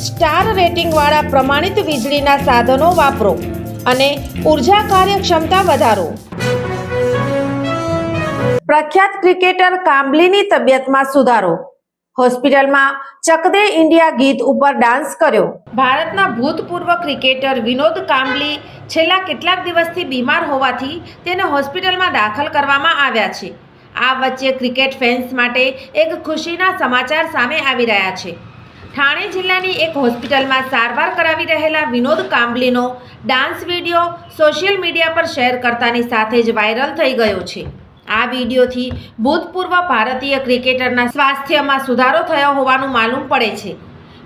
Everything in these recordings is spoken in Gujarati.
સ્ટાર રેટિંગવાળા પ્રમાણિત વીજળીના સાધનો વાપરો અને ઊર્જા કાર્યક્ષમતા વધારો. પ્રખ્યાત ક્રિકેટર કાંબલીની તબિયતમાં સુધારો. હોસ્પિટલમાં ચકદે ઇન્ડિયા ગીત ઉપર ડાન્સ કર્યો. ભારતના ભૂતપૂર્વ ક્રિકેટર વિનોદ કાંબલી છેલ્લા કેટલાક દિવસથી બીમાર હોવાથી તેને હોસ્પિટલમાં દાખલ કરવામાં આવ્યા છે. આ વચ્ચે ક્રિકેટ ફેન્સ માટે એક ખુશીના સમાચાર સામે આવી રહ્યા છે. ઠાણે જિલ્લાની એક હોસ્પિટલમાં સારવાર કરાવી રહેલા વિનોદ કાંબલીનો ડાન્સ વીડિયો સોશિયલ મીડિયા પર શેર કરતાની સાથે જ વાયરલ થઈ ગયો છે આ વિડીયોથી ભૂતપૂર્વ ભારતીય ક્રિકેટરના સ્વાસ્થ્યમાં સુધારો થયો હોવાનું માલુમ પડે છે.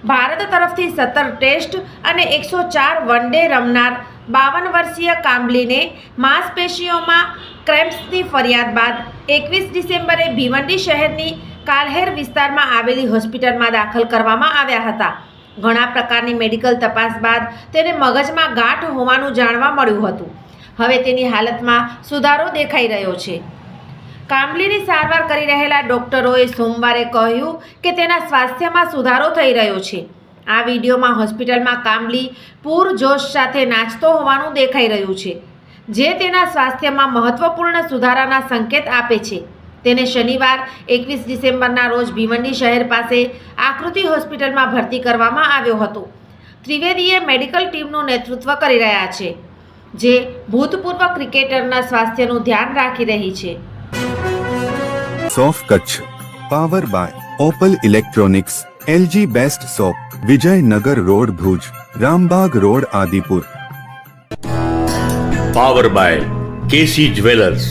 ભારત તરફથી સત્તર ટેસ્ટ અને એકસો ચાર વન ડે રમનાર બાવન વર્ષીય કાંબલીને માંસપેશીઓમાં ક્રેમ્પ્સની ફરિયાદ બાદ એકવીસ ડિસેમ્બરે ભીવંડી શહેરની કાલ્હેર વિસ્તારમાં આવેલી હોસ્પિટલમાં દાખલ કરવામાં આવ્યા હતા. ઘણા પ્રકારની મેડિકલ તપાસ બાદ તેને મગજમાં ગાંઠ હોવાનું જાણવા મળ્યું હતું. હવે તેની હાલતમાં સુધારો દેખાઈ રહ્યો છે. કામલીની સારવાર કરી રહેલા ડોક્ટરોએ સોમવારે કહ્યું કે તેના સ્વાસ્થ્યમાં સુધારો થઈ રહ્યો છે. આ વિડીયોમાં હોસ્પિટલમાં કામલી પૂરજોશ સાથે નાચતો હોવાનું દેખાઈ રહ્યું છે, જે તેના સ્વાસ્થ્યમાં મહત્વપૂર્ણ સુધારાના સંકેત આપે છે. તેને શનિવાર એકવીસ ડિસેમ્બરના રોજ ભીવંડી શહેર પાસે આકૃતિ હોસ્પિટલમાં ભરતી કરવામાં આવ્યો હતો. ત્રિવેદીએ મેડિકલ ટીમનું નેતૃત્વ કરી રહ્યા છે જે ભૂતપૂર્વ ક્રિકેટરના સ્વાસ્થ્યનું ધ્યાન રાખી રહી છે. સોફ Kutch power by Opal electronics LG best shop Vijaynagar road Bhuj Rambag road Adipur. Power by K C jewellers.